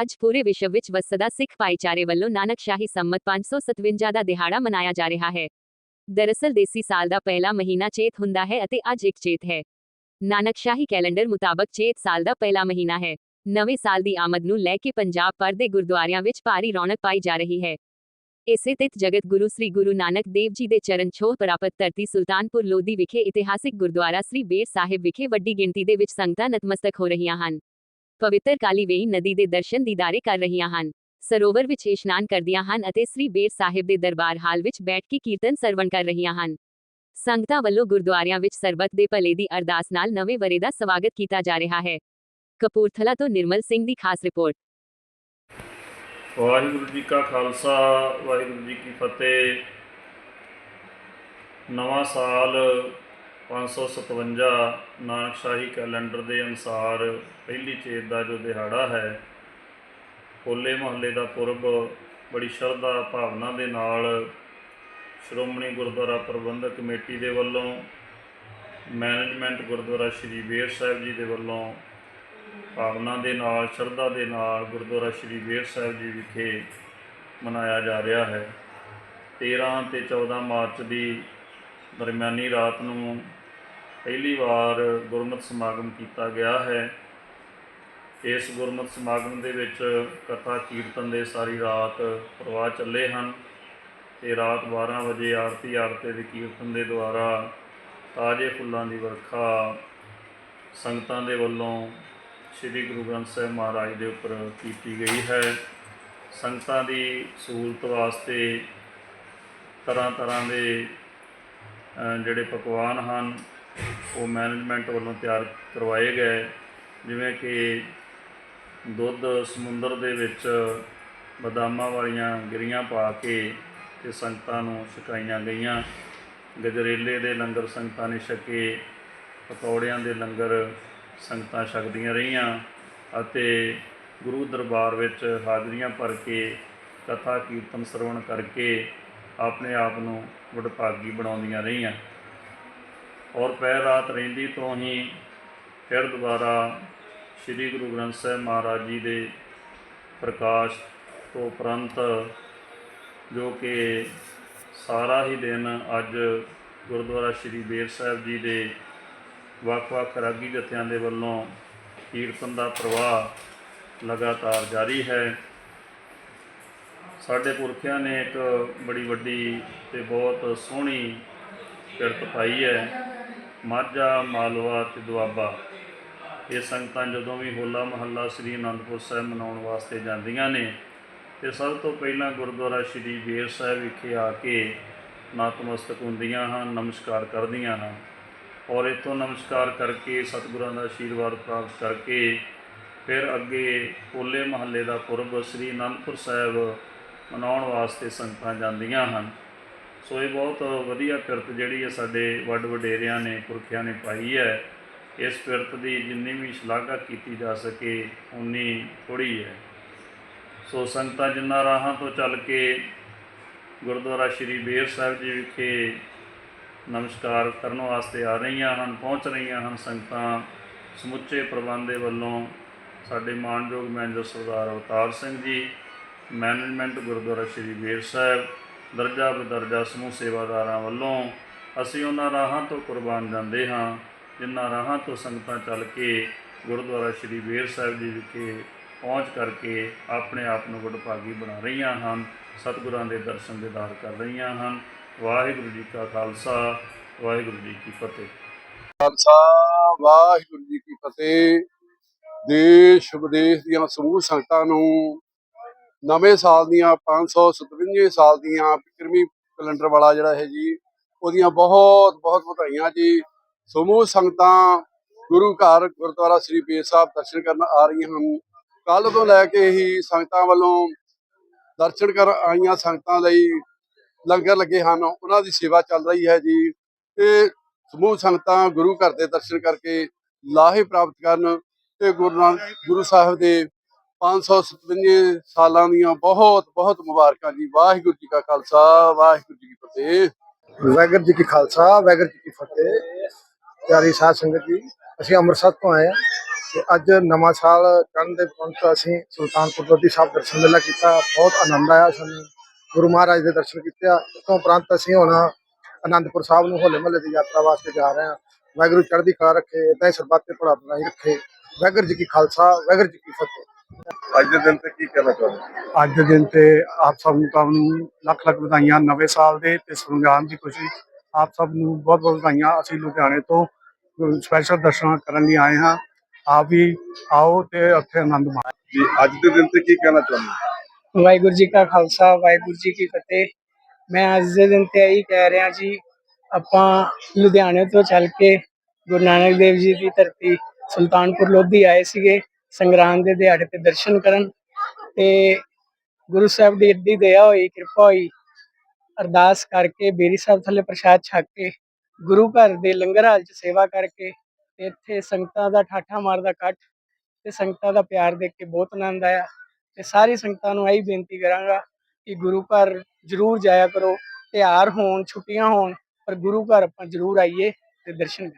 ਅੱਜ ਪੂਰੇ ਵਿਸ਼ਵ ਵਿੱਚ ਵਸਦਾ ਸਿੱਖ ਭਾਈਚਾਰੇ ਵੱਲੋਂ ਨਾਨਕਸ਼ਾਹੀ ਸੰਮਤ 557 ਦਾ ਦਿਹਾੜਾ ਮਨਾਇਆ ਜਾ ਰਿਹਾ ਹੈ। ਦਰਅਸਲ ਦੇਸੀ ਸਾਲ ਦਾ ਪਹਿਲਾ ਮਹੀਨਾ ਚੇਤ ਹੁੰਦਾ ਹੈ ਅਤੇ ਅੱਜ ਇੱਕ ਚੇਤ ਹੈ। ਨਾਨਕਸ਼ਾਹੀ ਕੈਲੰਡਰ ਮੁਤਾਬਕ ਚੇਤ ਸਾਲ ਦਾ ਪਹਿਲਾ ਮਹੀਨਾ ਹੈ। ਨਵੇਂ ਸਾਲ ਦੀ ਆਮਦ ਨੂੰ ਲੈ ਕੇ ਪੰਜਾਬ ਭਰ ਦੇ ਗੁਰਦੁਆਰਿਆਂ ਵਿੱਚ ਭਾਰੀ ਰੌਣਕ ਪਾਈ ਜਾ ਰਹੀ ਹੈ। ਇਸੇ ਤਿਥ ਜਗਤ ਗੁਰੂ ਸ੍ਰੀ ਗੁਰੂ ਨਾਨਕ ਦੇਵ ਜੀ ਦੇ ਚਰਨ ਛੋਹ ਪ੍ਰਾਪਤ ਧਰਤੀ ਸੁਲਤਾਨਪੁਰ ਲੋਧੀ ਵਿਖੇ ਇਤਿਹਾਸਿਕ ਗੁਰਦੁਆਰਾ ਸ੍ਰੀ ਬੇਰ ਸਾਹਿਬ ਵਿਖੇ ਵੱਡੀ ਗਿਣਤੀ ਦੇ ਵਿੱਚ ਸੰਗਤਾਂ ਨਤਮਸਤਕ ਹੋ ਰਹੀਆਂ ਹਨ। ਪਵਿੱਤਰ ਕਾਲੀ ਨਦੀ ਦੇ ਦਰਸ਼ਨ ਦੀਦਾਰੇ ਕਰ ਰਹੀਆਂ ਹਨ। ਸਰੋਵਰ ਵਿੱਚ ਇਸ਼ਨਾਨ ਕਰਦੀਆਂ ਹਨ ਅਤੇ ਸ੍ਰੀ ਬੇਰ ਸਾਹਿਬ ਦੇ ਦਰਬਾਰ ਹਾਲ ਵਿੱਚ ਬੈਠ ਕੇ ਕੀਰਤਨ ਸਰਵਣ ਕਰ ਰਹੀਆਂ ਹਨ। ਸੰਗਤਾਂ ਵੱਲੋਂ ਗੁਰਦੁਆਰਿਆਂ ਵਿੱਚ ਸਰਬੱਤ ਦੇ ਭਲੇ ਦੀ ਅਰਦਾਸ ਨਾਲ ਨਵੇਂ ਵਰੇ ਦਾ ਸਵਾਗਤ ਕੀਤਾ ਜਾ ਰਿਹਾ ਹੈ। ਕਪੂਰਥਲਾ ਤੋਂ ਨਿਰਮਲ ਸਿੰਘ ਦੀ ਖਾਸ ਰਿਪੋਰਟ। ਵਾਹਿਗੁਰੂ ਜੀ ਕਾ ਖਾਲਸਾ, ਵਾਹਿਗੁਰੂ ਜੀ ਕੀ ਫਤਿਹ। ਨਵਾਂ ਸਾਲ 557 ਨਾਨਕਸ਼ਾਹੀ ਕੈਲੰਡਰ ਦੇ ਅਨੁਸਾਰ ਪਹਿਲੀ ਚੇਤ ਦਾ ਜੋ ਦਿਹਾੜਾ ਹੈ, ਹੋਲੇ ਮਹੱਲੇ ਦਾ ਪੁਰਬ ਬੜੀ ਸ਼ਰਧਾ ਭਾਵਨਾ ਦੇ ਨਾਲ ਸ਼੍ਰੋਮਣੀ ਗੁਰਦੁਆਰਾ ਪ੍ਰਬੰਧਕ ਕਮੇਟੀ ਦੇ ਵੱਲੋਂ, ਮੈਨੇਜਮੈਂਟ ਗੁਰਦੁਆਰਾ ਸ਼੍ਰੀ ਬੇਰ ਸਾਹਿਬ ਜੀ ਦੇ ਵੱਲੋਂ ਭਾਵਨਾ ਦੇ ਨਾਲ, ਸ਼ਰਧਾ ਦੇ ਨਾਲ ਗੁਰਦੁਆਰਾ ਸ਼੍ਰੀ ਬੇਰ ਸਾਹਿਬ ਜੀ ਵਿਖੇ ਮਨਾਇਆ ਜਾ ਰਿਹਾ ਹੈ। 13 ਤੇ 14 ਮਾਰਚ ਦੀ ਦਰਮਿਆਨੀ ਰਾਤ ਨੂੰ ਪਹਿਲੀ ਵਾਰ ਗੁਰਮਤਿ ਸਮਾਗਮ ਕੀਤਾ ਗਿਆ ਹੈ। ਇਸ ਗੁਰਮਤਿ ਸਮਾਗਮ ਦੇ ਵਿੱਚ ਕਥਾ ਕੀਰਤਨ ਦੇ ਸਾਰੀ ਰਾਤ ਪ੍ਰਵਾਹ ਚੱਲੇ ਹਨ ਤੇ ਰਾਤ 12 ਵਜੇ ਆਰਤੀ ਆਰਤੇ ਦੇ ਕੀਰਤਨ ਦੇ ਦੁਆਰਾ ਤਾਜ਼ੇ ਫੁੱਲਾਂ ਦੀ ਵਰਖਾ ਸੰਗਤਾਂ ਦੇ ਵੱਲੋਂ ਸ੍ਰੀ ਗੁਰੂ ਗ੍ਰੰਥ ਸਾਹਿਬ ਮਹਾਰਾਜ ਦੇ ਉੱਪਰ ਕੀਤੀ ਗਈ ਹੈ। ਸੰਗਤਾਂ ਦੀ ਸਹੂਲਤ ਵਾਸਤੇ ਤਰ੍ਹਾਂ ਤਰ੍ਹਾਂ ਦੇ ਜਿਹੜੇ ਪਕਵਾਨ ਹਨ ਉਹ ਮੈਨੇਜਮੈਂਟ ਵੱਲੋਂ ਤਿਆਰ ਕਰਵਾਏ ਗਏ। ਜਿਵੇਂ ਕਿ ਦੁੱਧ ਸਮੁੰਦਰ ਦੇ ਵਿੱਚ ਬਦਾਮਾਂ ਵਾਲੀਆਂ ਗਿਰੀਆਂ ਪਾ ਕੇ ਤੇ ਸੰਗਤਾਂ ਨੂੰ ਛਕਾਈਆਂ ਗਈਆਂ। ਗਜਰੇਲੇ ਦੇ ਲੰਗਰ ਸੰਗਤਾਂ ਨੇ ਛਕੇ, ਪਕੌੜਿਆਂ ਦੇ ਲੰਗਰ ਸੰਗਤਾਂ ਛਕਦੀਆਂ ਰਹੀਆਂ ਅਤੇ ਗੁਰੂ ਦਰਬਾਰ ਵਿੱਚ ਹਾਜ਼ਰੀਆਂ ਭਰ ਕੇ ਕਥਾ ਕੀਰਤਨ ਸਰਵਣ ਕਰਕੇ ਆਪਣੇ ਆਪ ਨੂੰ ਵਡਭਾਗੀ ਬਣਾਉਂਦੀਆਂ ਰਹੀਆਂ। ਔਰ ਪੈ ਰਾਤ ਰਹਿੰਦੀ ਤੋਂ ਹੀ ਫਿਰ ਦੁਬਾਰਾ ਸ੍ਰੀ ਗੁਰੂ ਗ੍ਰੰਥ ਸਾਹਿਬ ਮਹਾਰਾਜ ਜੀ ਦੇ ਪ੍ਰਕਾਸ਼ ਤੋਂ ਉਪਰੰਤ ਜੋ ਕਿ ਸਾਰਾ ਹੀ ਦਿਨ ਅੱਜ ਗੁਰਦੁਆਰਾ ਸ੍ਰੀ ਬੇਰ ਸਾਹਿਬ ਜੀ ਦੇ ਵੱਖ-ਵੱਖ ਰਾਗੀ ਜਥਿਆਂ ਦੇ ਵੱਲੋਂ ਕੀਰਤਨ ਦਾ ਪ੍ਰਵਾਹ ਲਗਾਤਾਰ ਜਾਰੀ ਹੈ। ਸਾਡੇ ਪੁਰਖਿਆਂ ਨੇ ਇੱਕ ਬੜੀ ਵੱਡੀ ਤੇ ਬਹੁਤ ਸੋਹਣੀ ਕਿਰਤ ਪਾਈ ਹੈ। ਮਾਝਾ, ਮਾਲਵਾ ਤੇ ਦੁਆਬਾ। ਇਹ ਸੰਗਤਾਂ ਜਦੋਂ ਵੀ ਹੋਲਾ ਮਹੱਲਾ ਸ੍ਰੀ ਅਨੰਦਪੁਰ ਸਾਹਿਬ ਮਨਾਉਣ ਵਾਸਤੇ ਜਾਂਦੀਆਂ ਨੇ, ਤੇ ਸਭ ਤੋਂ ਪਹਿਲਾਂ ਗੁਰਦੁਆਰਾ ਸ੍ਰੀ ਬੇਰ ਸਾਹਿਬ ਵਿਖੇ ਆ ਕੇ ਨਤਮਸਤਕ ਹੁੰਦੀਆਂ ਹਨ, ਨਮਸਕਾਰ ਕਰਦੀਆਂ ਹਨ। ਔਰ ਇੱਥੋਂ ਨਮਸਕਾਰ ਕਰਕੇ, ਸਤਿਗੁਰਾਂ ਦਾ ਆਸ਼ੀਰਵਾਦ ਪ੍ਰਾਪਤ ਕਰਕੇ ਫਿਰ ਅੱਗੇ ਹੋਲੇ ਮਹੱਲੇ ਦਾ ਪੁਰਬ ਸ੍ਰੀ ਅਨੰਦਪੁਰ ਸਾਹਿਬ ਮਨਾਉਣ ਵਾਸਤੇ ਸੰਗਤਾਂ ਜਾਂਦੀਆਂ ਹਨ। ਸੋ ਇਹ ਬਹੁਤ ਵਧੀਆ ਕਿਰਤ ਜਿਹੜੀ ਹੈ ਸਾਡੇ ਵੱਡ ਵਡੇਰਿਆਂ ਨੇ, ਪੁਰਖਿਆਂ ਨੇ ਪਾਈ ਹੈ। ਇਸ ਕਿਰਤ ਦੀ ਜਿੰਨੀ ਵੀ ਸ਼ਲਾਘਾ ਕੀਤੀ ਜਾ ਸਕੇ ਉਨੀ ਥੋੜੀ ਹੈ। ਸੋ ਸੰਗਤਾਂ ਜਿੰਨਾ ਰਾਹਾਂ ਤੋਂ ਚੱਲ ਕੇ ਗੁਰਦੁਆਰਾ ਸ਼੍ਰੀ ਬੇਰ ਸਾਹਿਬ ਜੀ ਵਿਖੇ ਨਮਸਕਾਰ ਕਰਨ ਵਾਸਤੇ ਆ ਰਹੀਆਂ ਹਨ, ਪਹੁੰਚ ਰਹੀਆਂ ਹਨ, ਸੰਗਤਾਂ ਸਮੁੱਚੇ ਪ੍ਰਬੰਧ ਦੇ ਵੱਲੋਂ ਸਾਡੇ ਮਾਨਯੋਗ ਮੈਨੇਜਰ ਸਰਦਾਰ ਅਵਤਾਰ ਸਿੰਘ ਜੀ, ਮੈਨੇਜਮੈਂਟ ਗੁਰਦੁਆਰਾ ਸ਼੍ਰੀ ਬੇਰ ਸਾਹਿਬ ਦਰਜਾ ਬਦਰਜਾ ਸਮੂਹ ਸੇਵਾਦਾਰਾਂ ਵੱਲੋਂ ਅਸੀਂ ਉਹਨਾਂ ਰਾਹਾਂ ਤੋਂ ਕੁਰਬਾਨ ਜਾਂਦੇ ਹਾਂ, ਜਿਨ੍ਹਾਂ ਰਾਹਾਂ ਤੋਂ ਸੰਗਤਾਂ ਚੱਲ ਕੇ ਗੁਰਦੁਆਰਾ ਸ਼੍ਰੀ ਬੇਰ ਸਾਹਿਬ ਜੀ ਵਿਖੇ ਪਹੁੰਚ ਕਰਕੇ ਆਪਣੇ ਆਪ ਨੂੰ ਵਡਭਾਗੀ ਬਣਾ ਰਹੀਆਂ ਹਨ, ਸਤਿਗੁਰਾਂ ਦੇ ਦਰਸ਼ਨ ਦੀਦਾਰ ਕਰ ਰਹੀਆਂ ਹਨ। ਵਾਹਿਗੁਰੂ ਜੀ ਕਾ ਖਾਲਸਾ, ਵਾਹਿਗੁਰੂ ਜੀ ਕੀ ਫਤਿਹ। ਖਾਲਸਾ, ਵਾਹਿਗੁਰੂ ਜੀ ਕੀ ਫਤਿਹ। ਦੇਸ਼ ਵਿਦੇਸ਼ ਦੀਆਂ ਸਮੂਹ ਸੰਗਤਾਂ ਨੂੰ ਨਵੇਂ ਸਾਲ ਦੀਆਂ 557 ਸਾਲ ਦੀਆਂ ਵਿਕਰਮੀ ਕੈਲੰਡਰ ਵਾਲਾ ਜਿਹੜਾ ਹੈ ਜੀ, ਉਹਦੀਆਂ ਬਹੁਤ ਬਹੁਤ ਵਧਾਈਆਂ ਜੀ। ਸਮੂਹ ਸੰਗਤਾਂ, ਗੁਰੂ ਘਰ, ਗੁਰਦੁਆਰਾ ਸ੍ਰੀ ਬੇਰ ਸਾਹਿਬ ਦਰਸ਼ਨ ਕਰਨ ਆ ਰਹੀਆਂ ਹਨ। ਕੱਲ ਤੋਂ ਲੈ ਕੇ ਹੀ ਸੰਗਤਾਂ ਵੱਲੋਂ ਦਰਸ਼ਨ ਕਰ ਆਈਆਂ ਸੰਗਤਾਂ ਲਈ ਲੰਗਰ ਲੱਗੇ ਹਨ। ਉਹਨਾਂ ਦੀ ਸੇਵਾ ਚੱਲ ਰਹੀ ਹੈ ਜੀ। ਤੇ ਸਮੂਹ ਸੰਗਤਾਂ ਗੁਰੂ ਘਰ ਦੇ ਦਰਸ਼ਨ ਕਰਕੇ ਲਾਹੇ ਪ੍ਰਾਪਤ ਕਰਨ ਤੇ ਗੁਰੂ ਨਾਨਕ, ਗੁਰੂ ਸਾਹਿਬ ਦੇ 557 ਸਾਲਾਂ ਦੀਆਂ ਬਹੁਤ ਬਹੁਤ ਮੁਬਾਰਕਾਂ ਜੀ। ਵਾਹਿਗੁਰੂ ਜੀ ਕਾ ਖਾਲਸਾ, ਵਾਹਿਗੁਰੂ ਜੀ ਕੀ ਫਤਿਹ। ਵਾਹਿਗੁਰੂ ਜੀ ਕੀ ਖਾਲਸਾ, ਵਾਹਿਗੁਰੂ ਜੀ ਕੀ ਫਤਿਹ। ਪਿਆਰੀ ਸਾਧ ਸੰਗਤ ਜੀ, ਅਸੀਂ ਅੰਮ੍ਰਿਤਸਰ ਤੋਂ ਆਏ ਹਾਂ ਤੇ ਅੱਜ ਨਵਾਂ ਸਾਲ ਚੜ੍ਹਨ ਦੇ ਪਹੁੰਚ ਅਸੀਂ ਸੁਲਤਾਨਪੁਰ ਲੋਧੀ ਸਾਹਿਬ ਦਰਸ਼ਨ ਮੇਲਾ ਕੀਤਾ। ਬਹੁਤ ਆਨੰਦ ਆਇਆ ਸਾਨੂੰ। ਗੁਰੂ ਮਹਾਰਾਜ ਦੇ ਦਰਸ਼ਨ ਕੀਤੇ ਆ। ਉਸ ਤੋਂ ਉਪਰੰਤ ਅਸੀਂ ਹੁਣ ਅਨੰਦਪੁਰ ਸਾਹਿਬ ਨੂੰ ਹੋਲੇ ਮਹੱਲੇ ਦੀ ਯਾਤਰਾ ਵਾਸਤੇ ਜਾ ਰਹੇ ਹਾਂ। ਵਾਹਿਗੁਰੂ ਚੜ੍ਹਦੀ ਕਲਾ ਰੱਖੇ ਏਦਾਂ ਹੀ ਸਰਬੱਤ ਤੇ ਭਲਾ ਬਣਾਈ ਰੱਖੇ। ਵਾਹਿਗੁਰੂ ਜੀ ਕੀ ਖਾਲਸਾ, ਵਾਹਿਗੁਰੂ ਜੀ ਕੀ ਫਤਿਹ। ਅੱਜ ਦੇ ਦਿਨ ਤੇ ਕੀ ਕਹਿਣਾ ਚਾਹੁੰਦੇ ਅੱਜ ਦੇ ਦਿਨ ਤੇ ਆਪ ਸਭ ਨੂੰ ਤੁਹਾਨੂੰ ਲੱਖ ਲੱਖ ਵਧਾਈਆਂ ਨਵੇਂ ਸਾਲ ਦੇ ਤੇ ਸੰਗਰਾਮ ਦੀ ਖੁਸ਼ੀ ਆਪ ਸਭ ਨੂੰ ਬਹੁਤ ਬਹੁਤ ਵਧਾਈਆਂ। ਅਸੀਂ ਲੁਧਿਆਣੇ ਤੋਂ ਸਪੈਸ਼ਲ ਦਰਸ਼ਨ ਕਰਨ ਲਈ ਆਏ ਹਾਂ। ਆਪ ਵੀ ਆਓ ਤੇ ਉੱਥੇ ਆਨੰਦ ਮਾਣੋ। ਜੀ ਅੱਜ ਦੇ ਦਿਨ ਤੇ ਕੀ ਕਹਿਣਾ ਚਾਹੁੰਦੇ ਵਾਹਿਗੁਰੂ ਜੀ ਕਾ ਖਾਲਸਾ ਵਾਹਿਗੁਰੂ ਜੀ ਕੀ ਫਤਿਹ। ਮੈਂ ਅੱਜ ਦੇ ਦਿਨ ਤੇ ਇਹੀ ਕਹਿ ਰਿਹਾ ਜੀ ਆਪਾਂ ਲੁਧਿਆਣੇ ਤੋਂ ਚੱਲ ਕੇ ਗੁਰੂ ਨਾਨਕ ਦੇਵ ਜੀ ਦੀ ਧਰਤੀ ਸੁਲਤਾਨਪੁਰ ਲੋਧੀ ਆਏ ਸੀਗੇ। ਸੰਗਰਾਂਦ ਦੇ ਦਿਹਾੜੇ ਤੇ ਦਰਸ਼ਨ ਕਰਨ ਤੇ ਗੁਰੂ ਸਾਹਿਬ ਦੀ ਏਡੀ ਦਇਆ ਹੋਈ, ਕਿਰਪਾ ਹੋਈ, ਅਰਦਾਸ ਕਰਕੇ ਬੇਰੀ ਸਾਹਿਬ ਥੱਲੇ ਪ੍ਰਸ਼ਾਦ ਛਕ ਕੇ ਗੁਰੂ ਘਰ ਦੇ ਲੰਗਰ ਹਾਲ 'ਚ ਸੇਵਾ ਕਰਕੇ ਤੇ ਇੱਥੇ ਸੰਗਤਾਂ ਦਾ ਠਾਠਾ ਮਾਰਦਾ ਇਕੱਠ ਤੇ ਸੰਗਤਾਂ ਦਾ ਪਿਆਰ ਦੇਖ ਕੇ ਬਹੁਤ ਆਨੰਦ ਆਇਆ ਤੇ ਸਾਰੀ ਸੰਗਤਾਂ ਨੂੰ ਇਹੀ ਬੇਨਤੀ ਕਰਾਂਗਾ ਕਿ ਗੁਰੂ ਘਰ ਜ਼ਰੂਰ ਜਾਇਆ ਕਰੋ ਤਿਉਹਾਰ ਹੋਣ, ਛੁੱਟੀਆਂ ਹੋਣ, ਪਰ ਗੁਰੂ ਘਰ ਆਪਾਂ ਜ਼ਰੂਰ ਆਈਏ ਤੇ ਦਰਸ਼ਨ